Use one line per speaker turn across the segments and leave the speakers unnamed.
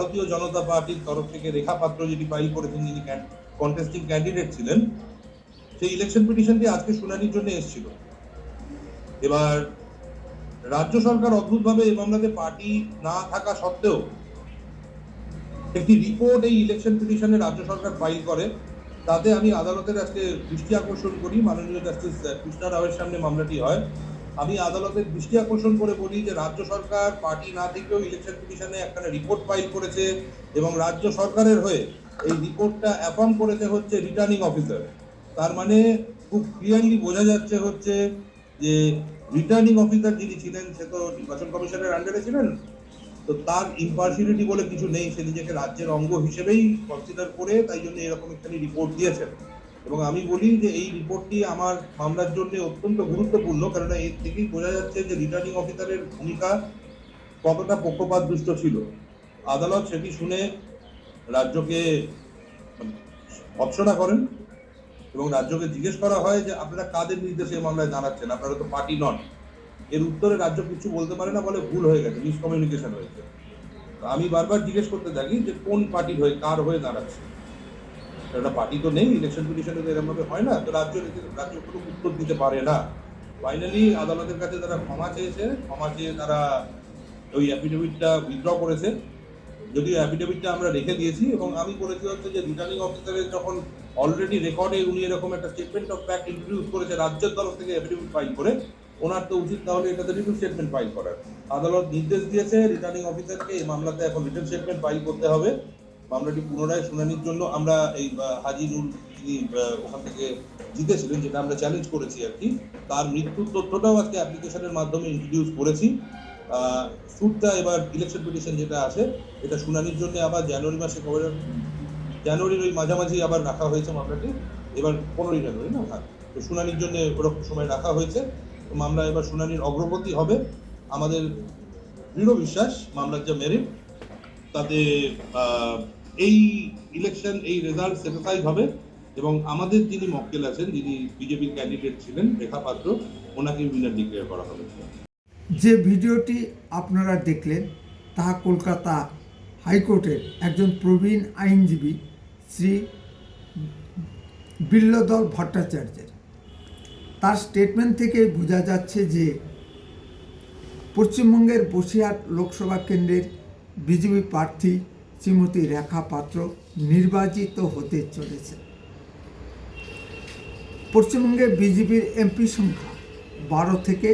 ভারতীয় জনতা পার্টির তরফ থেকে রেখা পাত্র যেটি ফাইল করেছেন, যিনি কন্টেস্টিং ক্যান্ডিডেট ছিলেন, সেই ইলেকশন পিটিশনটি আজকে শুনানির জন্য এসেছিল। এবার রাজ্য সরকার অদ্ভুতভাবে এই মামলাতে পার্টি না থাকা সত্ত্বেও একটি রিপোর্ট এই ইলেকশন পিটিশনে রাজ্য সরকার ফাইল করে। তাতে আমি আদালতের আজকে দৃষ্টি আকর্ষণ করি, মাননীয় জাস্টিস কৃষ্ণা রাওয়ের সামনে মামলাটি হয়। আমি আদালতের দৃষ্টি আকর্ষণ করে বলি যে রাজ্য সরকার পার্টি না থেকেও ইলেকশন পিটিশনে একটা রিপোর্ট ফাইল করেছে এবং রাজ্য সরকারের হয়ে এই রিপোর্টটা অ্যাফর্ম করেছে হচ্ছে রিটার্নিং অফিসার তার মানে খুব ক্লিয়ারলি বোঝা যাচ্ছে হচ্ছে যে রিটার্নিং অফিসার যিনি ছিলেন, সে তো নির্বাচন কমিশনের আন্ডারে ছিলেন। তো তার ইম্পার্সিয়ালিটি বলে কিছু নেই। সে নিজেকে রাজ্যের অঙ্গ হিসেবেই কনসিডার করে তাই জন্য এরকম একখানি রিপোর্ট দিয়েছেন। এবং আমি বলি যে এই রিপোর্টটি আমার মামলার জন্য অত্যন্ত গুরুত্বপূর্ণ, কেননা এর থেকেই বোঝা যাচ্ছে যে রিটার্নিং অফিসারের ভূমিকা কতটা পক্ষপাত দুষ্ট ছিল। আদালত সেটি শুনে রাজ্যকে ভৎসনা করেন এবং রাজ্যকে জিজ্ঞেস করা হয় যে আপনারা কাদের নির্দেশে এই মামলায় দাঁড়াচ্ছেন? আপনারা তো পার্টি নন। এর উত্তরে রাজ্য কিছু বলতে পারে না বলে ভুল হয়ে গেছে মিসকমিউনিকেশন হয়েছে। আমি বারবার জিজ্ঞেস করতে থাকি যে কোন পার্টির হয়ে, কার হয়ে দাঁড়াচ্ছে? একটা পার্টি তো নেই ইলেকশন পিটিশনে তো এরকমভাবে হয় না, তো রাজ্য রাজ্য কোনো উত্তর দিতে পারে না। ফাইনালি আদালতের কাছে তারা ক্ষমা চেয়েছে, ক্ষমা চেয়ে তারা ওই অ্যাফিডেভিটটা উইথড্র করেছে। যদিও অ্যাফিডেভিটটা আমরা রেখে দিয়েছি এবং আমি বলেছি হচ্ছে যে রিটার্নিং অফিসারের যখন অলরেডি রেকর্ডে উনি এরকম একটা স্টেটমেন্ট অফ ফ্যাক্ট ইন্ট্রোডিউস করেছে রাজ্যের তরফ থেকে অ্যাফিডেভিট ফাইল করে, ওনার তো উচিত তাহলে এটাতে রিটার্ন স্টেটমেন্ট ফাইল করার। আদালত নির্দেশ দিয়েছে রিটার্নিং অফিসারকে এই মামলাতে এখন রিটার্ন স্টেটমেন্ট ফাইল করতে হবে। মামলাটি পুনরায় শুনানির জন্য আমরা এই আহ, হাজি যিনি ওখান থেকে জিতেছিলেন যেটা আমরা চ্যালেঞ্জ করেছি আর কি। তার মৃত্যুর তথ্যটাও আজকে অ্যাপ্লিকেশনের মাধ্যমে ইন্ট্রোডিউস করেছি। সুটটা এবার ইলেকশন পিটিশন যেটা আছে এটা শুনানির জন্য আবার জানুয়ারি মাসে কবে জানুয়ারির ওই মাঝামাঝি আবার রাখা হয়েছে মামলাটি। এবার পনেরোই জানুয়ারি না হ্যাঁ। তো শুনানির জন্য ওরকম সময় রাখা হয়েছে। তো মামলা এবার শুনানির অগ্রগতি হবে। আমাদের দৃঢ় বিশ্বাস মামলার যা মেরিট তাতে এই ইলেকশন এই রেজাল্ট স্যাটিসফাইড হবে এবং আমাদের যিনি মক্কেল আছেন, যিনি বিজেপির ক্যান্ডিডেট ছিলেন, রেখা পাত্র ওনাকে উইনার ডিক্লেয়ার করা হবে।
যে ভিডিওটি আপনারা দেখলেন তাহা কলকাতা হাইকোর্টের একজন প্রবীণ আইনজীবী শ্রী বিল্লদল ভট্টাচার্যের। তার স্টেটমেন্ট থেকে বোঝা যাচ্ছে যে পশ্চিমবঙ্গের বসিরহাট লোকসভা কেন্দ্রের বিজেপি প্রার্থী শ্রীমতী রেখা পাত্র নির্বাচিত হতে চলেছে। পশ্চিমবঙ্গে বিজেপির এমপি সংখ্যা বারো থেকে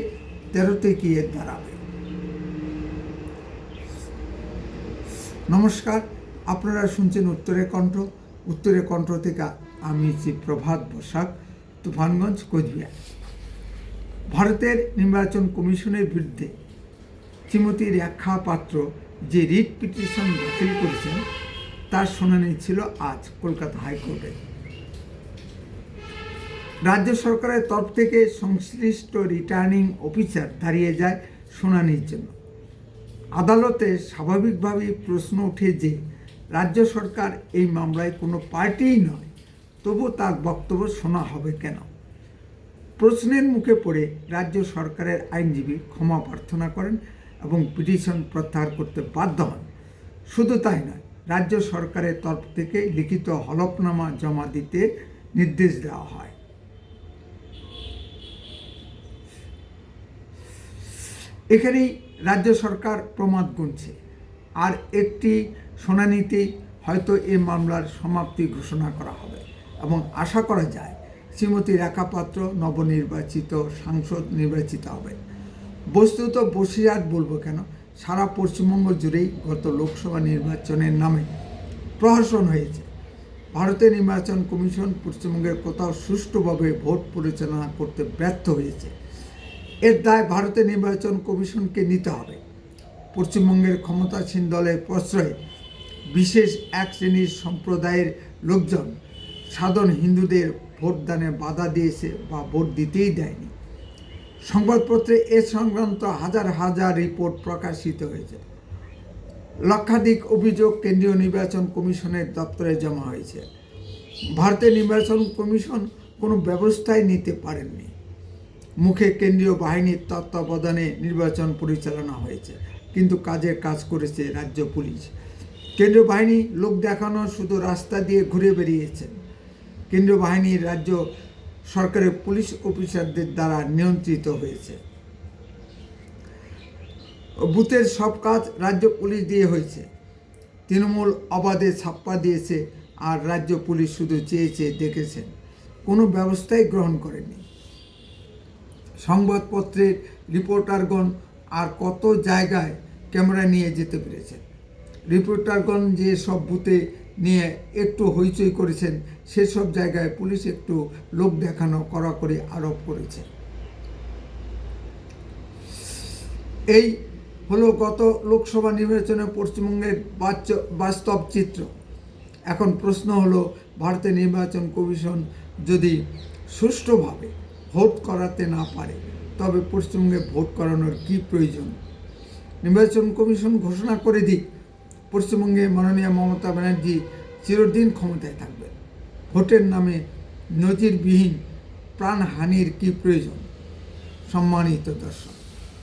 তেরোতে গিয়ে দাঁড়াবে। নমস্কার, আপনারা শুনছেন উত্তরে কণ্ঠ। উত্তরে কণ্ঠ থেকে আমি শ্রী প্রভাত বসাক, তুফানগঞ্জ, কোচবিহার। ভারতের নির্বাচন কমিশনের বিরুদ্ধে শ্রীমতী রেখা পাত্র যে রিট পিটিশন দাখিল করেছেন, তার শুনানি ছিল আজ কলকাতা হাইকোর্টে। রাজ্য সরকারের তরফ থেকে সংশ্লিষ্ট রিটার্নিং অফিসার দাঁড়িয়ে যায় শুনানির জন্য। আদালতে স্বাভাবিকভাবেই প্রশ্ন ওঠে যে, রাজ্য সরকার এই মামলায় কোনো পার্টিই নয়, তবু তার বক্তব্য শোনা হবে কেন? প্রশ্নের মুখে পড়ে রাজ্য সরকারের আইনজীবী ক্ষমা প্রার্থনা করেন এবং পিটিশন প্রত্যাহার করতে বাধ্য হন। শুধু তাই নয়, রাজ্য সরকারের তরফ থেকে লিখিত হলফনামা জমা দিতে নির্দেশ দেওয়া হয়। এখানেই রাজ্য সরকার প্রমাদ গুনছে। আর একটি শুনানিতে হয়তো এ মামলার সমাপ্তি ঘোষণা করা হবে এবং আশা করা যায় শ্রীমতী রেখা পাত্র নবনির্বাচিত সাংসদ নির্বাচিত হবে বস্তুত বসিরহাট বলব কেন? সারা পশ্চিমবঙ্গ জুড়েই গত লোকসভা নির্বাচনের নামে প্রহসন হয়েছে। ভারতের নির্বাচন কমিশন পশ্চিমবঙ্গের কোথাও সুষ্ঠুভাবে ভোট পরিচালনা করতে ব্যর্থ হয়েছে। এর দায় ভারতের নির্বাচন কমিশনকে নিতে হবে। পশ্চিমবঙ্গের ক্ষমতাসীন দলের প্রশ্রয়ে বিশেষ এক শ্রেণির সম্প্রদায়ের লোকজন সাধারণ হিন্দুদের ভোটদানে বাধা দিয়েছে বা ভোট দিতেই দেয়নি। সংবাদপত্রে এ সংক্রান্ত হাজার হাজার রিপোর্ট প্রকাশিত হয়েছে। লক্ষাধিক অভিযোগ কেন্দ্রীয় নির্বাচন কমিশনের দপ্তরে জমা হয়েছে। ভারতের নির্বাচন কমিশন কোনো ব্যবস্থাই নিতে পারেননি। মুখে কেন্দ্রীয় বাহিনীর তত্ত্বাবধানে নির্বাচন পরিচালনা হয়েছে, কিন্তু কাজের কাজ করেছে রাজ্য পুলিশ। কেন্দ্রীয় বাহিনী লোক দেখানো শুধু রাস্তা দিয়ে ঘুরে বেরিয়েছেন কেন্দ্রীয় বাহিনীর রাজ্য সরকারের পুলিশ অফিসারদের দ্বারা নিয়ন্ত্রিত হয়েছে। বুথের সব কাজ রাজ্য পুলিশ দিয়ে হয়েছে। তৃণমূল অবাধে ছাপ্পা দিয়েছে আর রাজ্য পুলিশ শুধু চেয়েছে দেখেছেন। কোনো ব্যবস্থাই গ্রহণ করেনি। সংবাদপত্রের রিপোর্টারগণ আর কত জায়গায় ক্যামেরা নিয়ে যেতে পেরেছেন। রিপোর্টারগণ যে সব বুথে নিয়ে একটু হইচই করেছেন। সেসব জায়গায় পুলিশ একটু লোক দেখানো কড়াকড়ি আরোপ করেছে। এই হলো গত লোকসভা নির্বাচনে পশ্চিমবঙ্গের বাস্তব চিত্র। এখন প্রশ্ন হলো, ভারতের নির্বাচন কমিশন যদি সুষ্ঠুভাবে ভোট করাতে না পারে, তবে পশ্চিমবঙ্গে ভোট করানোর কি প্রয়োজন? নির্বাচন কমিশন ঘোষণা করে দিক। পশ্চিমবঙ্গে মাননীয় মমতা ব্যানার্জি চিরদিন ক্ষমতায় থাকবেন। ভোটের নামে নজিরবিহীন প্রাণহানির কি প্রয়োজন? সম্মানিত দর্শক,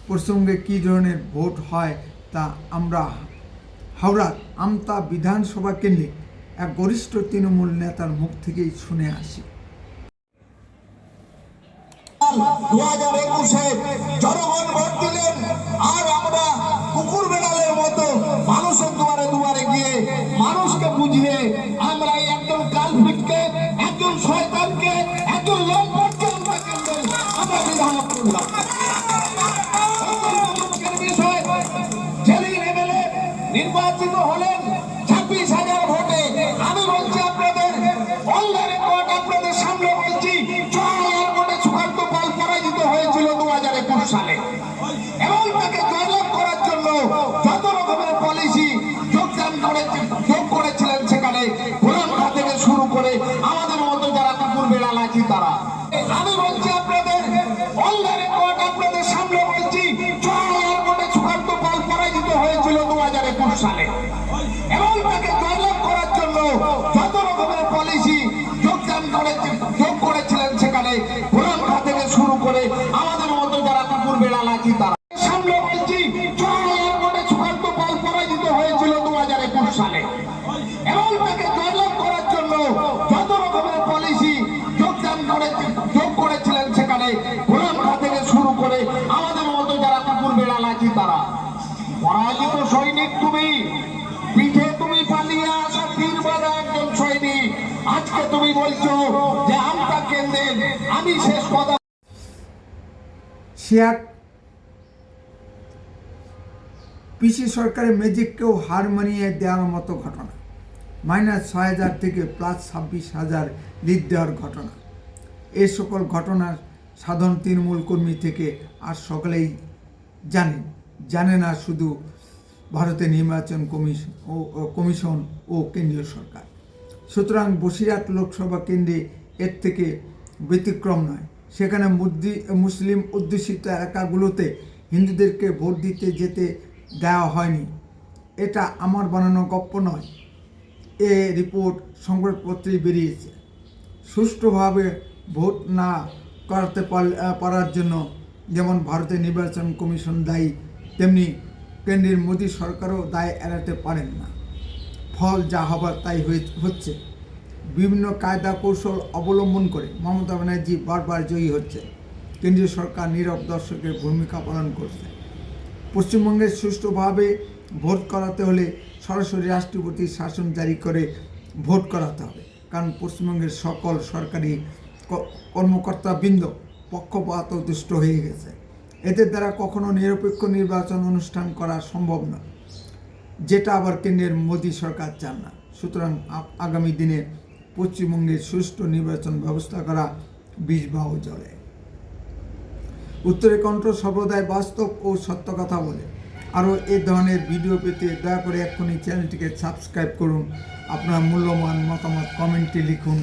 পশ্চিমবঙ্গে কী ধরনের ভোট হয় তা আমরা হাওড়ার আমতা বিধানসভা কেন্দ্রে এক গরিষ্ঠ তৃণমূল নেতার মুখ থেকেই শুনে আসি।
দু হাজার একুশে বুঝিয়ে আমরা একজন কালপিটকে একজন শয়তানকে একজন লম্পটকে আমরা কেন্দ্রে আমরা বিধান করলাম। বিষয় যেদিন নির্বাচিত হলেন কুকুর বেড়াল তারা। পরাজিত সৈনিক তুমি, পিঠে তুমি পালিয়ে আসা তীর বাঁধা একজন সৈনিক। আজকে তুমি বলছো যে আমটা কেন্দ্রের, আমি শেষ কথা
পিসি সরকারের ম্যাজিককেও হার মানিয়ে দেওয়ার মতো ঘটনা। মাইনাস ছয় হাজার থেকে প্লাস ছাব্বিশ হাজার লিড দেওয়ার ঘটনা। এ সকল ঘটনা সাধারণ তৃণমূল কর্মী থেকে আর সকলেই জানেন, জানে না শুধু ভারতের নির্বাচন কমিশন ও কমিশন ও কেন্দ্রীয় সরকার। সুতরাং বসিরহাট লোকসভা কেন্দ্রে এর থেকে ব্যতিক্রম নয়। সেখানে মুসলিম অধ্যুষিত এলাকাগুলোতে হিন্দুদেরকে ভোট দিতে যেতে দেওয়া হয়নি। এটা আমার বানানো গপ্প নয়। এ রিপোর্ট সংবাদপত্রে বেরিয়েছে। সুষ্ঠুভাবে ভোট না করাতে পার- পারার জন্য যেমন ভারতের নির্বাচন কমিশন দায়ী, তেমনি কেন্দ্রের মোদী সরকারও দায় এড়াতে পারেন না। ফল যা হবার তাই হচ্ছে। বিভিন্ন কায়দা কৌশল অবলম্বন করে মমতা ব্যানার্জি বারবার জয়ী হচ্ছে। কেন্দ্রীয় সরকার নীরব দর্শকের ভূমিকা পালন করছে। পশ্চিমবঙ্গে সুষ্ঠুভাবে ভোট করাতে হলে সরাসরি রাষ্ট্রপতি শাসন জারি করে ভোট করাতে হবে। কারণ পশ্চিমবঙ্গের সকল সরকারি কর্মকর্তাবৃন্দ পক্ষপাত দুষ্ট হয়ে গেছে। এদের দ্বারা কখনো নিরপেক্ষ নির্বাচন অনুষ্ঠান করা সম্ভব না। যেটা আবার কেন্দ্রের মোদী সরকার চান না। সুতরাং আগামী দিনে পশ্চিমবঙ্গের সুষ্ঠু নির্বাচন ব্যবস্থা করা বিষবাহ জলে। উত্তরে কণ্ঠ সম্প্রদায় বাস্তব ও সত্য কথা বলে। আরও এ ধরনের ভিডিও পেতে দয়া করে এক্ষুনি চ্যানেলটিকে সাবস্ক্রাইব করুন। আপনার মূল্যবান মতামত কমেন্টে লিখুন।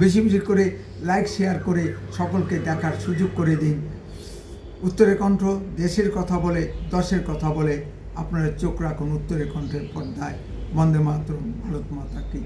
বেশি বেশি করে লাইক শেয়ার করে সকলকে দেখার সুযোগ করে দিন। উত্তরে কণ্ঠ, দেশের কথা বলে, দশের কথা বলে আপনারা চোখ রাখুন উত্তরে কণ্ঠের পর্দায়। বন্দে মাতরম, ভারত মাতা কি